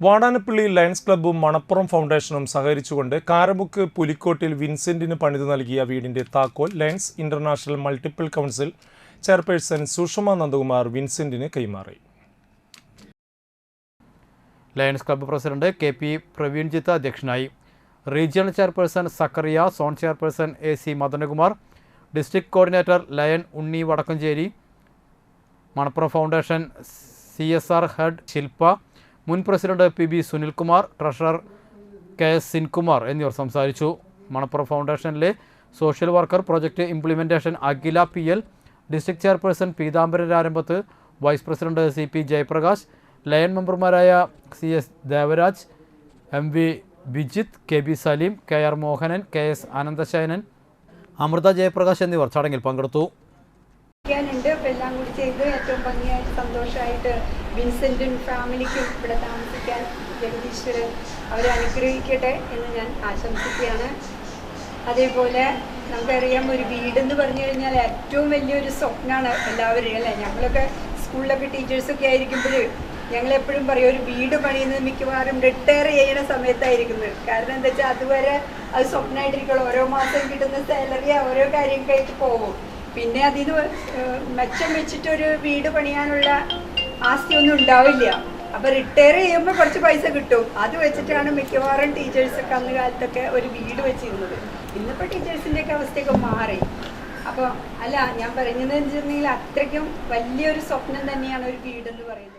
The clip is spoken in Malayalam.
വാടാനപ്പള്ളി ലയൺസ് ക്ലബ്ബും മണപ്പുറം ഫൗണ്ടേഷനും സഹകരിച്ചുകൊണ്ട് കാരമുക്ക് പുലിക്കോട്ടിൽ വിൻസെന്റിന് പണിത് നൽകിയ വീടിന്റെ താക്കോൽ Lions International Multiple Council chairperson Sushama Nandakumar വിൻസെന്റിന് കൈമാറി. Lions club president K P Praveenjith അധ്യക്ഷനായി. Regional chairperson Zacharia zone chairperson A C Madanakumar district coordinator lion Unni Vadakkanchery Manappuram foundation C S R head Shilpa മുൻ president P B Sunilkumar treasurer K S Sinkumar എന്നിവർ സംസാരിച്ചു. Manappuram ഫൗണ്ടേഷനിലെ social worker project implementation Akhila P L district chairperson Peethambaran ആരംഭത്ത് vice president C P Jayaprakash Lion മെമ്പർമാരായ C S Devaraj M V Bijith K B Saleem K R Mohanan K S Ananthasayanan Amritha Jayaprakash എന്നിവർ ചടങ്ങിൽ പങ്കെടുത്തു. ചെയ്യാനുണ്ട് അപ്പം എല്ലാം കൂടി ചെയ്ത് ഏറ്റവും ഭംഗിയായിട്ട് സന്തോഷമായിട്ട് വിൻസെന്റും ഫാമിലിക്കും ഇവിടെ താമസിക്കാൻ ജഗദീശ്വരൻ അവരെ അനുഗ്രഹിക്കട്ടെ എന്ന് ഞാൻ ആശംസിക്കുകയാണ്. അതേപോലെ നമുക്കറിയാം ഒരു വീടെന്ന് പറഞ്ഞു കഴിഞ്ഞാൽ ഏറ്റവും വലിയൊരു സ്വപ്നമാണ് എല്ലാവരും അല്ലേ? ഞങ്ങളൊക്കെ സ്കൂളിലൊക്കെ ടീച്ചേഴ്സൊക്കെ ആയിരിക്കുമ്പോൾ ഞങ്ങളെപ്പോഴും പറയും ഒരു വീട് പണിയുന്നത് മിക്കവാറും റിട്ടയർ ചെയ്യുന്ന സമയത്തായിരിക്കുന്നത് കാരണം എന്താ വെച്ചാൽ അതുവരെ അത് സ്വപ്നമായിട്ടിരിക്കുള്ളൂ ഓരോ മാസം കിട്ടുന്ന സാലറി ഓരോ കാര്യങ്ങൾക്കായിട്ട് പോകും. പിന്നെ അതിന് മെച്ചം വെച്ചിട്ടൊരു വീട് പണിയാനുള്ള ആസ്തിയൊന്നും ഉണ്ടാവില്ല. അപ്പൊ റിട്ടയർ ചെയ്യുമ്പോൾ കുറച്ച് പൈസ കിട്ടും. അത് വെച്ചിട്ടാണ് മിക്കവാറും ടീച്ചേഴ്സൊക്കെ അന്ന് കാലത്തൊക്കെ ഒരു വീട് വെച്ചിരുന്നത്. ഇന്നിപ്പോൾ ടീച്ചേഴ്സിന്റെയൊക്കെ അവസ്ഥയൊക്കെ മാറി. അപ്പോൾ അല്ല ഞാൻ പറഞ്ഞതെന്ന് വെച്ചിട്ടുണ്ടെങ്കിൽ അത്രയ്ക്കും വലിയൊരു സ്വപ്നം തന്നെയാണ് ഒരു വീടെന്ന് പറയുന്നത്.